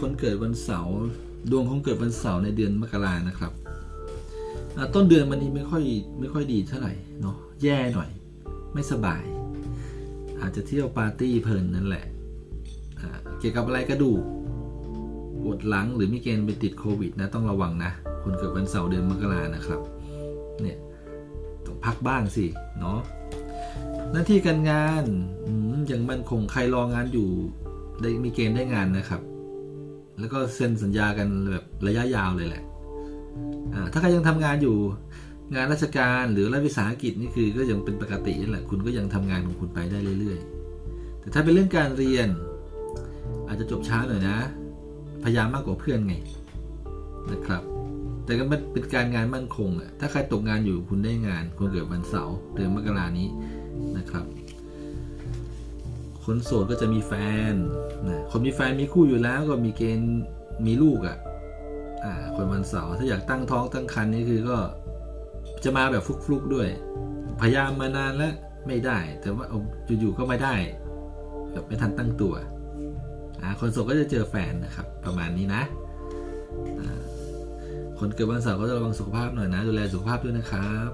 คนเกิดวันเสาร์ดวงของเกิดวันเสาร์ในเดือนมกรานะครับต้นเดือนมันนี้ไม่ค่อยไม่ค่อยดีเท่าไหร่เนาะแย่หน่อย ไม่สบาย อาจจะเที่ยวปาร์ตี้เพลินนั่นแหละเกี่ยวกับอะไรกระดูกปวดหลังหรือมีเกณฑ์ไปติดโควิดนะต้องระวังนะ คนเกิดวันเสาร์เดือนมกรานะครับเนี่ยต้องพักบ้างสิเนาะหน้าที่การงานอืมยังมั่นคงใครรองานอยู่ได้มีเกณฑ์ได้งานนะครับ แล้วก็เซ็นสัญญากันแบบระยะยาวเลยแหละอ่าถ้าใครยังทำงานอยู่งานราชการหรือรัฐวิสาหกิจนี่คือก็ยังเป็นปกตินั่นแหละคุณก็ยังทำงานของคุณไปได้เรื่อยๆ แต่ถ้าเป็นเรื่องการเรียน อาจจะจบช้าหน่อยนะ พยายามมากกว่าเพื่อนไงนะครับ แต่ก็เป็นการงานมั่นคงอะถ้าใครตกงานอยู่คุณได้งานคนเกิดวันเสาร์เดือนมกรานี้นะครับ คนโสดก็จะมีแฟนนะคนมีแฟนมีคู่อยู่แล้วก็มีเกณฑ์มีลูกอะ่ะอ่าคนวันเสาร์ถ้าอยากตั้งท้องตั้งครรภ์นี่คือก็จะมาแบบฟลุกๆด้วย พยายามมานานแล้วไม่ได้ แต่ว่าอยู่ๆก็ไม่ได้แบบไม่ทันตั้งตัวอ่าคนโสดก็จะเจอแฟนนะครับ ประมาณนี้นะคนเกิดวันเสาร์ก็จะระวังสุขภาพหน่อยนะ ดูแลสุขภาพด้วยนะครับ